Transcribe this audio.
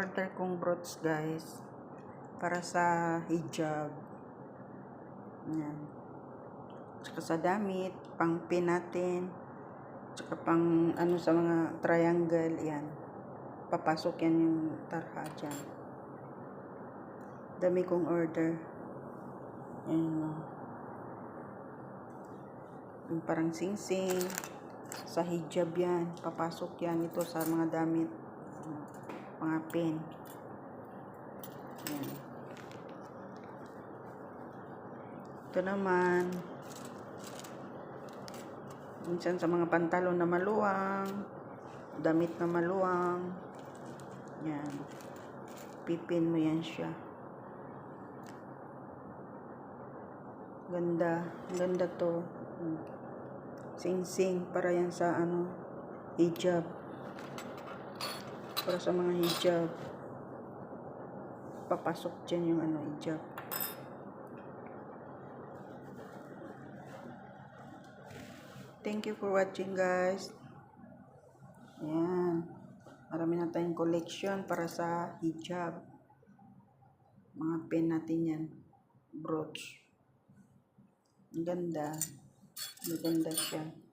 in-order kong brooch guys. Para sa hijab. Yan. Tsaka sa damit, pang pin natin. Tsaka pang ano sa mga triangle, yan. Papasok yan yung tarha dyan. Dami kong order. Yan. Yung parang sing-sing. Sa hijab yan. Papasok yan ito sa mga damit. Mga pin. Yan. Ito naman. Minsan sa mga pantalon na maluwang. Damit na maluwang. Yan. Pipin mo yan siya. Ganda. Ganda to. Sing-sing. Para yan sa ano. Hijab. Para sa mga hijab. Papasok dyan yung ano hijab. Thank you for watching guys. Ayan. Marami na tayong collection para sa hijab. Mga pen natin yan. Brooch. Ang ganda. Maganda siya.